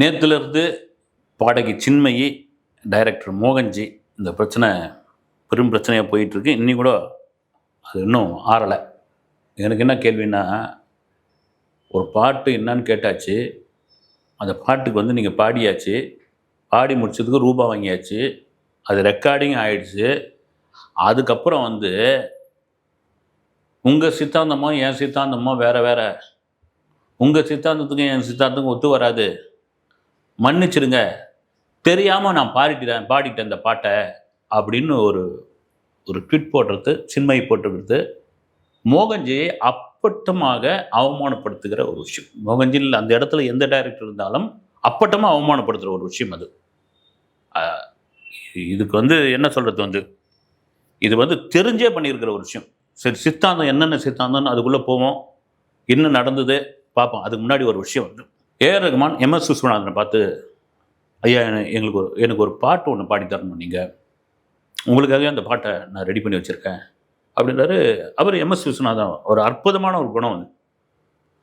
நேற்றுலேருந்து பாடகி சின்மயி டைரக்டர் மோகன்ஜி இந்த பிரச்சனை பெரும் பிரச்சனையாக போயிட்டுருக்கு. இன்னி கூட அது இன்னும் ஆறலை. எனக்கு என்ன கேள்வின்னா ஒரு பாட்டு என்னன்னு கேட்டாச்சு. அந்த பாட்டுக்கு வந்து நீங்கள் பாடியாச்சு. பாடி முடிச்சதுக்கு ரூபா வாங்கியாச்சு. அது ரெக்கார்டிங் ஆயிடுச்சு. அதுக்கப்புறம் வந்து உங்கள் சித்தாந்தமோ என் சித்தாந்தமோ வேறு வேறு. உங்கள் சித்தாந்தத்துக்கும் என் சித்தாந்தத்துக்கும் ஒத்து வராது. மன்னிச்சிடுங்க தெரியாமல் நான் பாடிட்டேன் பாடிட்டேன் இந்த பாட்டை அப்படின்னு ஒரு ஒரு ட்விட் போடுறது சின்மை போட்டுக்கிறது மோகன்ஜியை அப்பட்டமாக அவமானப்படுத்துகிற ஒரு விஷயம். மோகன்ஜியில் அந்த இடத்துல எந்த டைரக்டர் இருந்தாலும் அப்பட்டமாக அவமானப்படுத்துகிற ஒரு விஷயம் அது. இதுக்கு வந்து என்ன சொல்கிறது வந்து? இது வந்து தெரிஞ்சே பண்ணியிருக்கிற ஒரு விஷயம். சரி சித்தாந்தம் என்னென்ன சித்தாந்தம்னு அதுக்குள்ளே போவோம். என்ன நடந்தது? பார்ப்போம். அதுக்கு முன்னாடி ஒரு விஷயம் வந்து ஏஆர் ரகுமான் எம்எஸ் விஸ்வநாதனை பார்த்து ஐயா எங்களுக்கு ஒரு எனக்கு ஒரு பாட்டு ஒன்று பாடி தரணும் நீங்கள் உங்களுக்காகவே அந்த பாட்டை நான் ரெடி பண்ணி வச்சுருக்கேன். அப்படின்றாரு. அவர் எம்எஸ் விஸ்வநாதன் ஒரு அற்புதமான ஒரு குணம் அது.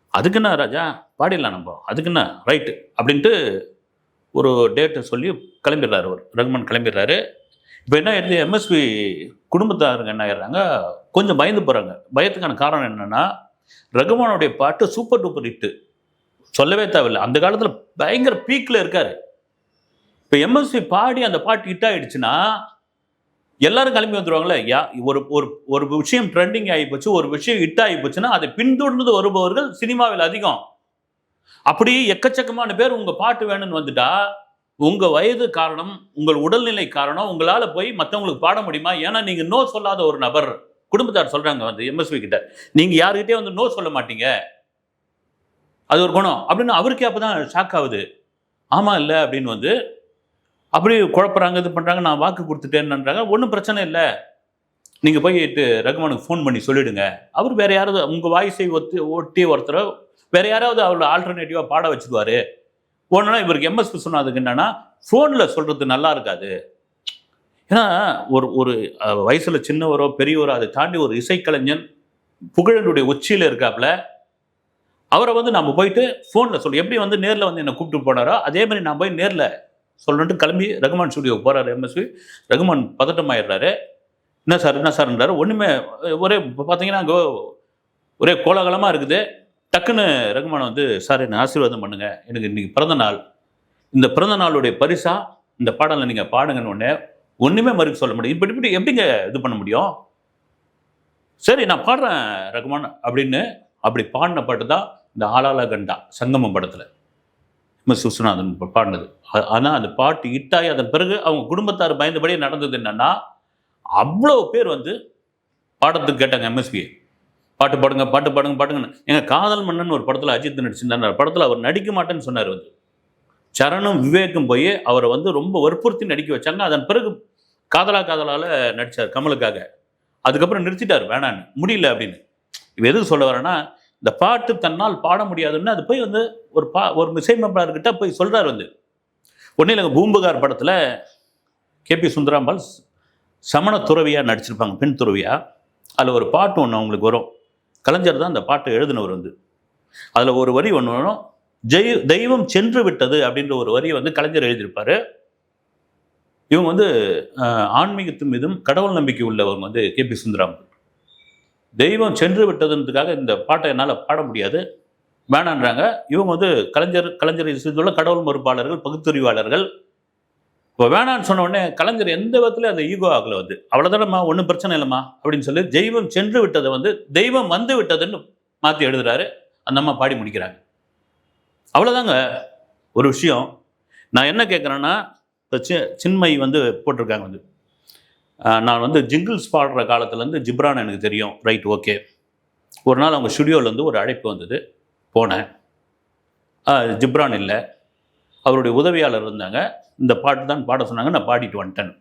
அதுக்கு என்ன ராஜா? பாடிடலாம் நம்ம. அதுக்கு என்ன? ரைட்டு அப்படின்ட்டு ஒரு டேட்டை சொல்லி கிளம்பிடுறாரு அவர். ரகுமான் கிளம்பிடுறாரு. இப்போ என்ன ஆயிடுது? எம்எஸ்வி குடும்பத்தாருங்க என்ன ஆயிடுறாங்க? கொஞ்சம் பயந்து போகிறாங்க பயத்துக்கான காரணம் என்னென்னா ரகுமானுடைய பாட்டு சூப்பர் டூப்பர் ஹிட்டு சொல்லவே தேவையில்லை. அந்த காலத்தில் பயங்கர பீக்கில் இருக்கார். இப்போ எம்எஸ்சி பாடி அந்த பாட்டு ஹிட் ஆகிடுச்சுன்னா எல்லாரும் கிளம்பி வந்துடுவாங்களே யா ஒரு ஒரு ஒரு விஷயம் ட்ரெண்டிங் ஆகி போச்சு ஒரு விஷயம் ஹிட் ஆகி போச்சுன்னா அதை பின்தொடர்ந்து வருபவர்கள் சினிமாவில் அதிகம். அப்படி எக்கச்சக்கமான பேர் உங்கள் பாட்டு வேணும்னு வந்துட்டா உங்கள் வயது காரணம் உங்கள் உடல்நிலை காரணம் உங்களால் போய் மற்றவங்களுக்கு பாட முடியுமா? ஏன்னா நீங்கள் நோ சொல்லாத ஒரு நபர். குடும்பத்தார் சொல்கிறாங்க வந்து எம்எஸ்வி கிட்ட. நீங்கள் யாருக்கிட்டே வந்து நோ சொல்ல மாட்டீங்க. அது ஒரு குணம். அப்படின்னு அவருக்கே அப்பதான் ஷாக் ஆகுது. ஆமாம் இல்லை அப்படின்னு வந்து அப்படி குழப்புறாங்க இது பண்ணுறாங்க நான் வாக்கு கொடுத்துட்டேன்னுன்றாங்க. ஒன்றும் பிரச்சனை இல்லை. நீங்கள் போய் ரகுமானுக்கு ஃபோன் பண்ணி சொல்லிவிடுங்க அவர் வேறு யாராவது உங்கள் வாய்ஸை ஒத்தி ஒட்டி ஒருத்தரை வேற யாராவது அவரோட ஆல்டர்னேட்டிவாக பாட வச்சுக்குவார். ஒன்றுனா இவருக்கு எம்எஸ் விஸ்வநாதுக்கு என்னன்னா ஃபோனில் சொல்கிறது நல்லா இருக்காது. ஏன்னா ஒரு ஒரு வயசில் சின்னவரோ பெரியவரோ அதை தாண்டி ஒரு இசைக்கலைஞன் புகழனுடைய உச்சியில் இருக்காப்புல அவரை வந்து நம்ம போயிட்டு ஃபோனில் சொல்லி. எப்படி வந்து நேரில் வந்து என்னை கூப்பிட்டு போனாரோ அதே மாதிரி நான் போய் நேரில் சொல்லணுன்ட்டு கிளம்பி ரகுமான் ஸ்டுடியோக்கு போகிறாரு எம்எஸ்வி ரகுமான் பதட்டம் ஆயிடுறாரு. என்ன சார் என்ன சார்ன்றாரு. ஒன்றுமே ஒரே இப்போ பார்த்தீங்கன்னா அங்கே ஒரே கோலாகலமாக இருக்குது. டக்குன்னு ரகுமான் வந்து சார் என்னை ஆசீர்வாதம் பண்ணுங்க. எனக்கு இன்னைக்கு பிறந்த நாள். இந்த பிறந்த நாளுடைய பரிசா இந்த பாடலை நீங்கள் பாடுங்கன்னு உடனே ஒன்றுமே மறுக்க சொல்ல முடியும் இப்படி இப்படி எப்படிங்க இது பண்ண முடியும்? சரி நான் பாடுறேன் ரகுமான் அப்படின்னு அப்படி பாடின பாட்டு தான் இந்த ஆளாள கண்டா சங்கமம் படத்தில். எம்எஸ் விஸ்வநாதன் பாடினது. ஆனால் அந்த பாட்டு ஹிட்டாகி அதன் பிறகு அவங்க குடும்பத்தார் பயந்தபடியே நடந்தது என்னன்னா அவ்வளோ பேர் வந்து பாடத்துக்கு கேட்டாங்க எம்எஸ்பியை பாட்டு பாடுங்க பாட்டு பாடுங்க பாடுங்கன்னு எங்கள் காதல் மன்னன் ஒரு படத்தில் அஜித் நடிச்சிருந்தார். படத்தில் அவர் நடிக்க மாட்டேன்னு சொன்னார் வந்து. சரணும் விவேக்கும் போய் அவரை வந்து ரொம்ப வற்புறுத்தி நடிக்க வச்சாங்க. அதன் பிறகு காதலா காதலால் நடிச்சார் கமலுக்காக. அதுக்கப்புறம் நிறுத்திட்டார் வேணான்னு. முடியல அப்படின்னு. இவ எதுக்கு சொல்ல வரேன்னா இந்த பாட்டு தன்னால் பாட முடியாதுன்னு அது போய் வந்து ஒரு பா ஒரு இசையமைப்பாளர்கிட்ட போய் சொல்கிறார் வந்து. ஒன்றும் இல்லைங்க பூம்புகார் படத்தில் கேபி சுந்தராம்பால் சமண துறவியாக நடிச்சிருப்பாங்க பெண் துறவியாக அதில் ஒரு பாட்டு ஒன்று அவங்களுக்கு வரும். கலைஞர் தான் அந்த பாட்டை எழுதினவர் வந்து. அதில் ஒரு வரி ஒன்று வரும். ஜெய் தெய்வம் சென்று விட்டது அப்படின்ற ஒரு வரியை வந்து கலைஞர் எழுதியிருப்பார். இவங்க வந்து ஆன்மீகத்து ஆன்மீகத்தின் மீதும் கடவுள் நம்பிக்கை உள்ளவங்க வந்து கேபி சுந்தராம் தெய்வம் சென்று விட்டதுன்றதுக்காக இந்த பாட்டை என்னால் பாட முடியாது. வேணான்றாங்க. இவங்க வந்து கலைஞர் கலைஞர் சேர்ந்துள்ள கடவுள் மறுப்பாளர்கள் பகுத்தறிவாளர்கள். இப்போ வேணான்னு சொன்ன உடனே கலைஞர் எந்த விதத்துலையும் அந்த ஈகோ ஆகலை வந்து. அவ்வளோதானம்மா ஒன்றும் பிரச்சனை இல்லைம்மா அப்படின்னு சொல்லி தெய்வம் சென்று விட்டதை வந்து தெய்வம் வந்து விட்டதுன்னு மாற்றி எழுதுறாரு. அந்த அம்மா பாடி முடிக்கிறாங்க. அவ்வளோதாங்க ஒரு விஷயம். நான் என்ன கேட்குறேன்னா இப்போ சி சின்மை வந்து போட்டிருக்காங்க வந்து. நான் வந்து ஜிங்கிள்ஸ் பாடுற காலத்துலேருந்து ஜிப்ரான் எனக்கு தெரியும். ரைட் ஓகே ஒரு நாள் அவங்க ஸ்டுடியோலேருந்து ஒரு அழைப்பு வந்தது. போனேன். ஜிப்ரான் இல்லை. அவருடைய உதவியாளர் இருந்தாங்க. இந்த பாட்டு தான் பாட சொன்னாங்க. நான் பாடிட்டு வந்துட்டேன்.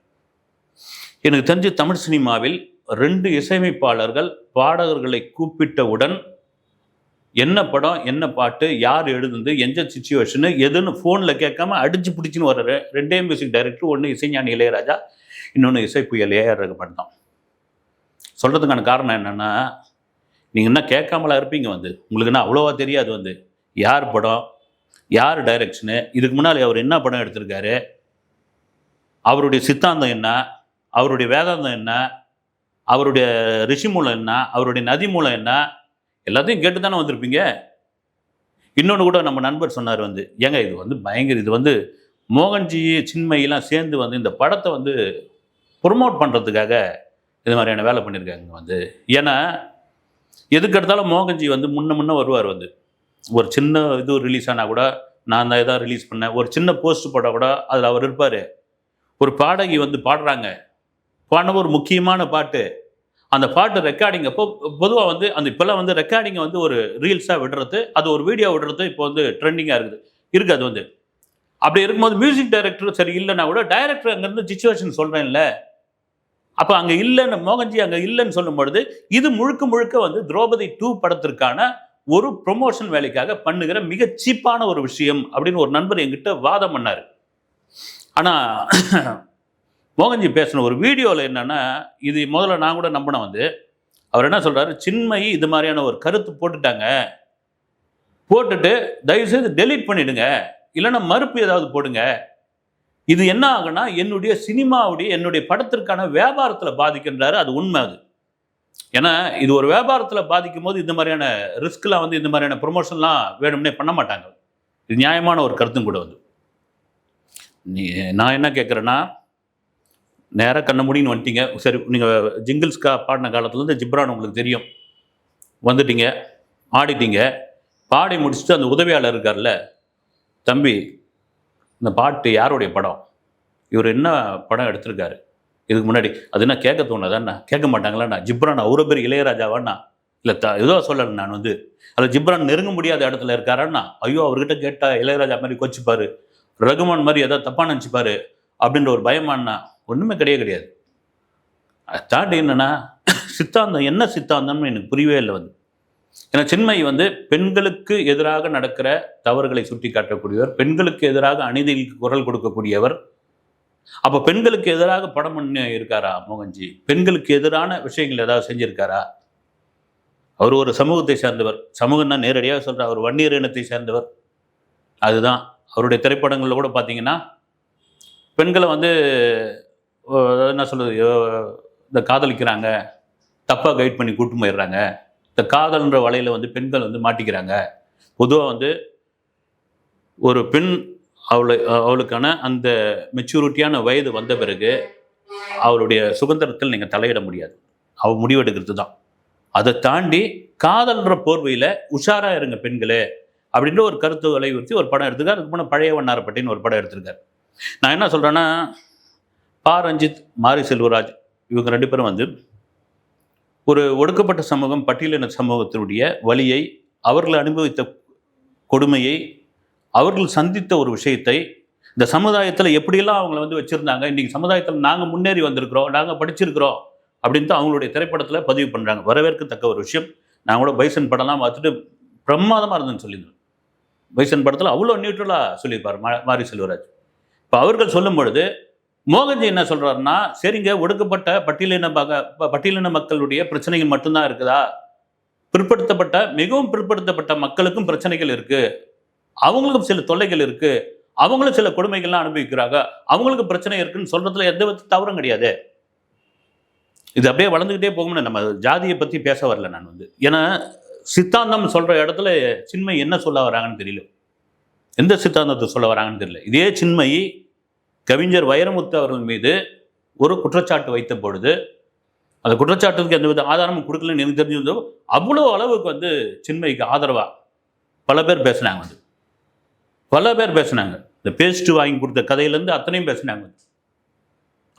எனக்கு தெரிஞ்சு தமிழ் சினிமாவில் ரெண்டு இசையமைப்பாளர்கள் பாடகர்களை கூப்பிட்டவுடன் என்ன படம் என்ன பாட்டு யார் எழுதுந்து எந்த சுச்சுவேஷனு எதுன்னு ஃபோனில் கேட்காம அடிச்சு பிடிச்சின்னு வர ரெண்டே மியூசிக் டைரக்டர் ஒன்று இசைஞானி இளையராஜா. இன்னொன்று இசை புயல் ஏஆர் ரகுமான் தான். சொல்கிறதுக்கான காரணம் என்னென்னா நீங்கள் என்ன கேட்காமலா இருப்பீங்க வந்து. உங்களுக்கு என்ன அவ்வளோவா தெரியாது வந்து. யார் படம்? யார் டைரக்ஷனு இதுக்கு முன்னாடி அவர் என்ன படம் எடுத்திருக்காரு? அவருடைய சித்தாந்தம் என்ன? அவருடைய வேதாந்தம் என்ன? அவருடைய ரிஷி மூலம் என்ன? அவருடைய நதி மூலம் என்ன? எல்லாத்தையும் கேட்டு தானே வந்திருப்பீங்க. இன்னொன்று கூட நம்ம நண்பர் சொன்னார் வந்து. ஏங்க இது வந்து பயங்கர இது வந்து மோகன்ஜி சின்மையெல்லாம் சேர்ந்து வந்து இந்த படத்தை வந்து ப்ரொமோட் பண்ணுறதுக்காக இது மாதிரியான வேலை பண்ணியிருக்காங்க வந்து. ஏன்னா எதுக்கு எடுத்தாலும் மோகன்ஜி வந்து முன்ன முன்ன வருவார் வந்து. ஒரு சின்ன இது ரிலீஸ் ஆனால் கூட நான் தான் எதாவது ரிலீஸ் பண்ணேன். ஒரு சின்ன போஸ்ட் போட்டால் கூட அதில் அவர் இருப்பார். ஒரு பாடகி வந்து பாடுறாங்க. பாடின ஒரு முக்கியமான பாட்டு. அந்த பாட்டு ரெக்கார்டிங் அப்போ பொதுவாக வந்து அந்த இப்போல்லாம் வந்து ரெக்கார்டிங்கை வந்து ஒரு ரீல்ஸாக விடுறது அது ஒரு வீடியோ விடுறது இப்போ வந்து ட்ரெண்டிங்காக இருக்குது. இருக்குது அது வந்து. அப்படி இருக்கும்போது மியூசிக் டைரக்டர் சரி இல்லைன்னா கூட டைரக்டர் அங்கேருந்து சுச்சுவேஷன் சொல்கிறேன்ல அப்போ அங்கே இல்லைன்னு மோகன்ஜி அங்கே இல்லைன்னு சொல்லும் பொழுது இது முழுக்க முழுக்க வந்து திரௌபதி டூ படத்திற்கான ஒரு ப்ரொமோஷன் வேலைக்காக பண்ணுகிற மிக சீப்பான ஒரு விஷயம் அப்படின்னு ஒரு நண்பர் என்கிட்ட வாதம் பண்ணார். ஆனால் மோகன்ஜி பேசின ஒரு வீடியோவில் என்னென்னா இது முதல்ல நான் கூட நம்பினேன் வந்து அவர் என்ன சொல்கிறாரு சின்மயி இது மாதிரியான ஒரு கருத்து போட்டுட்டாங்க. போட்டுட்டு தயவுசெய்து டெலீட் பண்ணிவிடுங்க இல்லைன்னா மறுப்பு ஏதாவது போடுங்க. இது என்ன ஆகுனா என்னுடைய சினிமாவுடைய என்னுடைய படத்திற்கான வியாபாரத்தில் பாதிக்கின்றாரு. அது உண்மை அது. ஏன்னா இது ஒரு வியாபாரத்தில் பாதிக்கும் போது இந்த மாதிரியான ரிஸ்க்லாம் வந்து இந்த மாதிரியான ப்ரொமோஷன்லாம் வேணும்னே பண்ண மாட்டாங்க. இது நியாயமான ஒரு கருத்தும் கூட வந்து. நீ நான் என்ன கேட்குறேன்னா நேராக கண்ண முடின்னு வந்துட்டீங்க. சரி நீங்கள் ஜிங்கிள்ஸ்கா பாடின காலத்துலேருந்து ஜிப்ரான் உங்களுக்கு தெரியும். வந்துட்டீங்க ஆடிட்டீங்க. பாடி முடிச்சுட்டு அந்த உதவியாளர் இருக்கார்ல தம்பி இந்த பாட்டு யாருடைய படம்? இவர் என்ன படம் எடுத்திருக்காரு? இதுக்கு முன்னாடி. அது என்ன கேட்க தோணுதாண்ணா? கேட்க மாட்டாங்களாண்ணா? ஜிப்ரான் அவ்வளோ பேர் இளையராஜாவாண்ணா? இல்லை த ஏதோ சொல்லலை நான் வந்து. அதில் ஜிப்ரான் நெருங்க முடியாத இடத்துல இருக்காரான்னா ஐயோ அவர்கிட்ட கேட்டால் இளையராஜா மாதிரி கொச்சிப்பாரு. ரகுமான் மாதிரி ஏதாவது தப்பாக நினச்சிப்பாரு அப்படின்ற ஒரு பயமாண்ணா. ஒன்றுமே கிடையாது கிடையாது. அதை தாண்டி என்னென்னா சித்தாந்தம் என்ன சித்தாந்தம்னு எனக்கு புரியவே இல்லை வந்து. ஏன்னா சின்மயி வந்து பெண்களுக்கு எதிராக நடக்கிற தவறுகளை சுட்டி காட்டக்கூடியவர் பெண்களுக்கு எதிராக அநீதிக்கு குரல் கொடுக்கக்கூடியவர். அப்போ பெண்களுக்கு எதிராக படம் பண்ணி இருக்காரா மோகன்ஜி? பெண்களுக்கு எதிரான விஷயங்கள் ஏதாவது செஞ்சிருக்காரா? அவர் ஒரு சமூகத்தை சேர்ந்தவர். சமூகம்னா நேரடியாக சொல்கிறார் அவர் வன்னியர் இனத்தை சேர்ந்தவர். அதுதான். அவருடைய திரைப்படங்களில் கூட பார்த்தீங்கன்னா பெண்களை வந்து என்ன சொல்கிறது இந்த காதலிக்கிறாங்க தப்பாக கைட் பண்ணி கூட்டு போயிடுறாங்க. இந்த காதல்ன்ற வலையில் வந்து பெண்கள் வந்து மாட்டிக்கிறாங்க. பொதுவாக வந்து ஒரு பெண் அவளை அவளுக்கான அந்த மெச்சூரிட்டியான வயது வந்த பிறகு அவளுடைய சுதந்திரத்தில் நீங்கள் தலையிட முடியாது. அவள் முடிவெடுக்கிறது தான். அதை தாண்டி காதல்ன்ற போர்வையில் உஷாராக இருங்க பெண்களே அப்படின்ற ஒரு கருத்து வலியுறுத்தி ஒரு படம் எடுத்துக்கார் அதுக்கு முன்னே பழைய வண்ணாரப்பட்டின்னு ஒரு படம் எடுத்திருக்காரு. நான் என்ன சொல்கிறேன்னா பா ரஞ்சித் மாரி செல்வராஜ் இவங்க ரெண்டு பேரும் வந்து ஒரு ஒடுக்கப்பட்ட சமூகம் பட்டியலின சமூகத்தினுடைய வழியை அவர்கள் அனுபவித்த கொடுமையை அவர்கள் சந்தித்த ஒரு விஷயத்தை இந்த சமுதாயத்தில் எப்படியெல்லாம் அவங்கள வந்து வச்சுருந்தாங்க இன்றைக்கி சமுதாயத்தில் நாங்கள் முன்னேறி வந்திருக்கிறோம் நாங்கள் படிச்சிருக்கிறோம் அப்படின்ட்டு அவங்களுடைய திரைப்படத்தில் பதிவு பண்ணுறாங்க வரவேற்கத்தக்க ஒரு விஷயம். நான் கூட பைசன் படம்லாம் பார்த்துட்டு பிரமாதமாக இருந்தேன்னு சொல்லியிருந்தேன். பைசன் படத்தில் அவ்வளோ நியூட்ரலாக சொல்லியிருப்பார் மா மாரி செல்வராஜ். இப்போ அவர்கள் சொல்லும் பொழுது மோகன்ஜி என்ன சொல்றாருன்னா சரிங்க ஒடுக்கப்பட்ட பட்டியலின மக ப- பட்டியலின மக்களுடைய பிரச்சனைகள் மட்டும்தான் இருக்குதா? பிற்படுத்தப்பட்ட மிகவும் பிற்படுத்தப்பட்ட மக்களுக்கும் பிரச்சனைகள் இருக்கு. அவங்களுக்கும் சில தொல்லைகள் இருக்கு. அவங்களும் சில கொடுமைகள்லாம் அனுபவிக்கிறாங்க. அவங்களுக்கு பிரச்சனை இருக்குன்னு சொல்றதுல எந்த வித தவறும் கிடையாது. இது அப்படியே வளர்ந்துக்கிட்டே போகும்னு நம்ம ஜாதியை பத்தி பேச வரல நான் வந்து. ஏன்னா சித்தாந்தம் சொல்ற இடத்துல சின்மை என்ன சொல்ல வராங்கன்னு தெரியல. எந்த சித்தாந்தத்தை சொல்ல வராங்கன்னு தெரியல. இதே சின்மை கவிஞர் வைரமுத்து அவர்கள் மீது ஒரு குற்றச்சாட்டு வைத்த பொழுது அந்த குற்றச்சாட்டுக்கு எந்த வித ஆதாரமும் கொடுக்கலன்னு எனக்கு தெரிஞ்சிருந்தோ அவ்வளோ அளவுக்கு வந்து சின்மைக்கு ஆதரவாக பல பேர் பேசினாங்க வந்து. பல பேர் பேசினாங்க. இந்த பேஸ்ட் வாங்கி கொடுத்த கதையிலேருந்து அத்தனையும் பேசினாங்க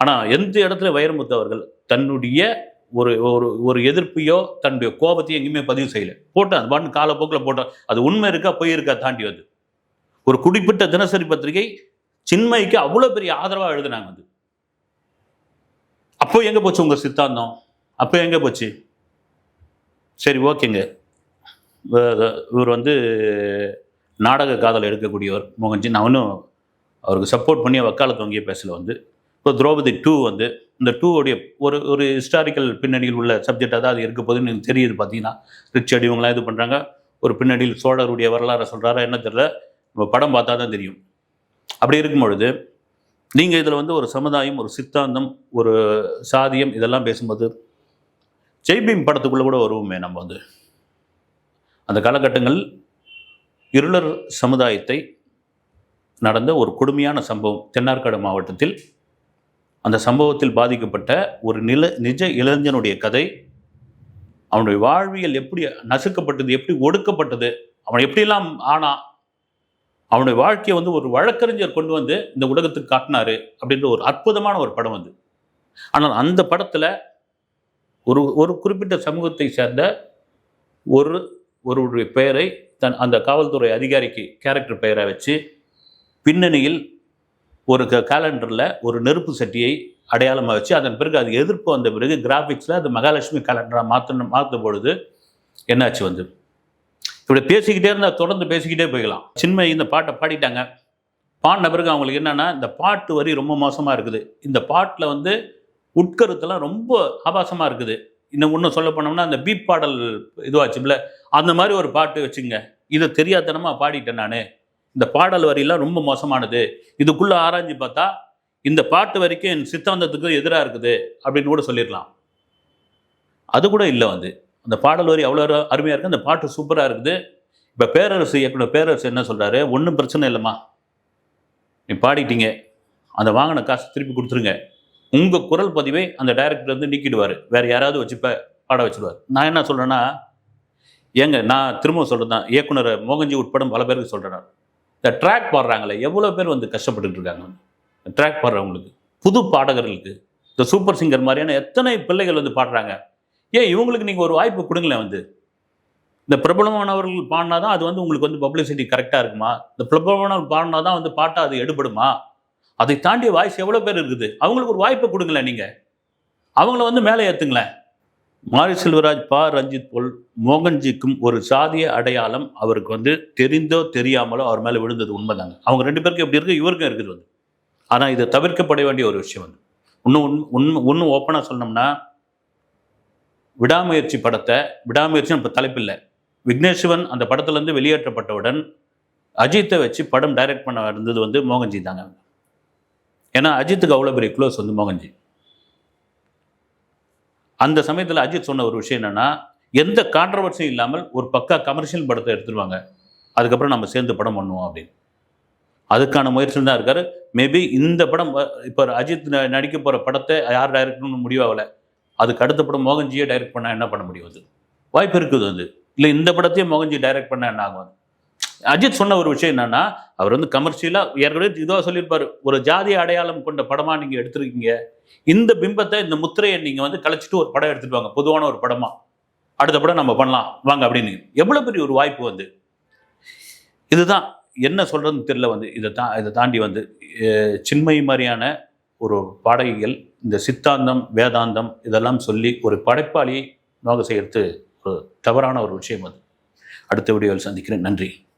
ஆனால் எந்த இடத்துல வைரமுத்து அவர்கள் தன்னுடைய ஒரு ஒரு ஒரு எதிர்ப்பையோ தன்னுடைய கோபத்தையோ எங்கேயுமே பதிவு செய்யலை. போட்டு அந்த பாட்டு காலப்போக்கில் போட்டோம் அது உண்மை இருக்கா பொய் இருக்கா தாண்டி வந்து. ஒரு குறிப்பிட்ட தினசரி பத்திரிகை சின்மைக்கு அவ்வளோ பெரிய ஆதரவாக எழுதுனாங்க அது. அப்போ எங்கே போச்சு உங்கள் சித்தாந்தம்? அப்போ எங்கே போச்சு? சரி ஓகேங்க. இவர் வந்து நாடக காதல் எடுக்கக்கூடியவர் மோகன்ஜி. நான் அவருக்கு சப்போர்ட் பண்ணி வக்காலத்து வங்கிய பேசல வந்து. இப்போ திரௌபதி டூ வந்து இந்த டூவுடைய ஒரு ஒரு ஹிஸ்டாரிக்கல் பின்னணியில் உள்ள சப்ஜெக்டாக தான் அது இருக்க போதுன்னு எனக்கு தெரியுது பார்த்தீங்கன்னா. ரிச்சர்ட் இவங்களாம் இது பண்ணுறாங்க ஒரு பின்னணியில் சோழருடைய வரலாறை சொல்கிறாரா என்ன தெரியல. நம்ம படம் பார்த்தா தான் தெரியும். அப்படி இருக்கும் பொழுது நீங்கள் இதில் வந்து ஒரு சமுதாயம் ஒரு சித்தாந்தம் ஒரு சாதியம் இதெல்லாம் பேசும்போது ஜெய்பீம் படத்துக்குள்ளே கூட வருவோமே நம்ம வந்து. அந்த காலகட்டங்கள் இருளர் சமுதாயத்தை நடந்த ஒரு கொடுமையான சம்பவம் தென்னார்காடு மாவட்டத்தில். அந்த சம்பவத்தில் பாதிக்கப்பட்ட ஒரு நில நிஜ இளைஞனுடைய கதை அவனுடைய வாழ்வியல் எப்படி நசுக்கப்பட்டது எப்படி ஒடுக்கப்பட்டது அவன் எப்படியெல்லாம் ஆனான் அவனுடைய வாழ்க்கையை வந்து ஒரு வழக்கறிஞர் கொண்டு வந்து இந்த உலகத்துக்கு காட்டினாரு அப்படின்ற ஒரு அற்புதமான ஒரு படம் வந்து ஆனால் அந்த படத்தில் ஒரு ஒரு குறிப்பிட்ட சமூகத்தை சேர்ந்த ஒரு ஒருவருடைய பெயரை தன் அந்த காவல்துறை அதிகாரிக்கு கேரக்டர் பெயரை வச்சு பின்னணியில் ஒரு க கேலண்டரில் ஒரு நெருப்பு சட்டியை அடையாளமாக வச்சு அதன் பிறகு அது எதிர்ப்பு வந்த பிறகு கிராஃபிக்ஸில் அது மகாலட்சுமி கேலண்டராக மாற்றணும் மாற்றும் பொழுது என்னாச்சு வந்து? இப்படி பேசிக்கிட்டே இருந்தால் தொடர்ந்து பேசிக்கிட்டே போய்க்கலாம். சின்மை இந்த பாட்டை பாடிட்டாங்க. பாடின பிறகு அவங்களுக்கு என்னென்னா இந்த பாட்டு வரி ரொம்ப மோசமாக இருக்குது. இந்த பாட்டில் வந்து உட்கருத்தெல்லாம் ரொம்ப ஆபாசமாக இருக்குது. இன்னும் இன்னும் சொல்ல போனோம்னா அந்த பீப் பாடல் இதுவாச்சுல அந்த மாதிரி ஒரு பாட்டு வச்சுங்க. இதை தெரியாதனமாக பாடிட்டேன் நான். இந்த பாடல் வரியெல்லாம் ரொம்ப மோசமானது. இதுக்குள்ளே ஆராய்ஞ்சு பார்த்தா இந்த பாட்டு வரைக்கும் என் சித்தாந்தத்துக்கு எதிராக இருக்குது அப்படின்னு கூட சொல்லிடலாம். அது கூட இல்லை வந்து. அந்த பாடல் வரி அவ்வளோ அருமையாக இருக்குது அந்த பாட்டு சூப்பராக இருக்குது. இப்போ பேரரசு இயக்குனர் பேரரசு என்ன சொல்கிறாரு ஒன்றும் பிரச்சனை இல்லைம்மா. நீ பாடிட்டீங்க அந்த வாங்கின காசு திருப்பி கொடுத்துருங்க. உங்கள் குரல் பதிவை அந்த டைரக்டர் வந்து நீக்கிடுவார். வேறு யாராவது வச்சு பாட வச்சிருவார். நான் என்ன சொல்கிறேன்னா ஏங்க நான் திரும்ப சொல்கிறது தான். இயக்குனர் மோகன்ஜி உட்பட பல பேருக்கு சொல்கிறேன் இந்த ட்ராக் பாடுறாங்களே எவ்வளோ பேர் வந்து கஷ்டப்பட்டுட்டு இருக்காங்க? ட்ராக் பாடுறவங்களுக்கு புது பாடகர்களுக்கு இந்த சூப்பர் சிங்கர் மாதிரியான எத்தனை பிள்ளைகள் வந்து பாடுறாங்க? ஏன் இவங்களுக்கு நீங்கள் ஒரு வாய்ப்பு கொடுங்களேன் வந்து. இந்த பிரபலமானவர்கள் பாடினா தான் அது வந்து உங்களுக்கு வந்து பப்ளிசிட்டி கரெக்டாக இருக்குமா? இந்த பிரபலமானவர்கள் பாடினா தான் வந்து பாட்டாக அது எடுபடுமா? அதை தாண்டி வாய்ஸ் எவ்வளோ பேர் இருக்குது? அவங்களுக்கு ஒரு வாய்ப்பை கொடுங்களேன் நீங்கள் அவங்கள வந்து மேலே ஏற்றுங்களேன் மாரி செல்வராஜ் பா. ரஞ்சித் போல் மோகன்ஜிக்கும் ஒரு சாதிய அடையாளம் அவருக்கு வந்து தெரிந்தோ தெரியாமலோ அவர் மேலே விழுந்தது உண்மைதாங்க. அவங்க ரெண்டு பேருக்கும் எப்படி இருக்கு? இவருக்கும் இருக்குது வந்து. ஆனால் இதை தவிர்க்கப்பட வேண்டிய ஒரு விஷயம் வந்து. இன்னும் உண்மை உண்மை இன்னும் ஓப்பனாக சொன்னோம்னா விடாமுயற்சி படத்தை விடாமுயற்சி இப்போ தலைப்பில்லை. விக்னேஷ்வன் அந்த படத்துலேருந்து வெளியேற்றப்பட்டவுடன் அஜித்தை வச்சு படம் டைரக்ட் பண்ண இருந்தது வந்து மோகன்ஜி தாங்க. ஏன்னா அஜித்துக்கு அவ்வளோ பெரிய க்ளோஸ் வந்து மோகன்ஜி. அந்த சமயத்தில் அஜித் சொன்ன ஒரு விஷயம் என்னென்னா எந்த கான்ட்ரவர்சியும் இல்லாமல் ஒரு பக்கா கமர்ஷியல் படத்தை எடுத்துருவாங்க. அதுக்கப்புறம் நம்ம சேர்ந்து படம் பண்ணுவோம் அப்படின்னு. அதுக்கான முயற்சியில் தான் இருக்கார். மேபி இந்த படம் இப்போ அஜித் ந- நடிக்க போகிற படத்தை யார் டைரக்ட்னு முடிவாகலை அதுக்கு அடுத்த படம் மோகன்ஜியை டைரக்ட் பண்ணால் என்ன பண்ண முடியும் அது? வாய்ப்பு இருக்குது வந்து. இல்லை இந்த படத்தையும் மோகன்ஜி டைரக்ட் பண்ணால் என்ன ஆகும் அஜித் சொன்ன ஒரு விஷயம் என்னன்னா அவர் வந்து கமர்ஷியலாக ஏற்கனவே இதுவாக சொல்லியிருப்பார் ஒரு ஜாதி அடையாளம் கொண்ட படமாக நீங்கள் எடுத்திருக்கீங்க. இந்த பிம்பத்தை இந்த முத்திரையை நீங்கள் வந்து கலைச்சிட்டு ஒரு படம் எடுத்துட்டு வாங்க பொதுவான ஒரு படமா. அடுத்த படம் நம்ம பண்ணலாம் வாங்க அப்படின்னு. எவ்வளோ பெரிய ஒரு வாய்ப்பு வந்து. இதுதான் என்ன சொல்கிறதுன்னு தெரியல வந்து. இதை தா இதை தாண்டி வந்து சின்மை சின்மயி மாதிரியான ஒரு பாடகிகள் இந்த சித்தாந்தம் வேதாந்தம் இதெல்லாம் சொல்லி ஒரு படைப்பாளியை நோக செய்கிறது ஒரு தவறான ஒரு விஷயம் அது. அடுத்த வீடியோவில் சந்திக்கிறேன். நன்றி.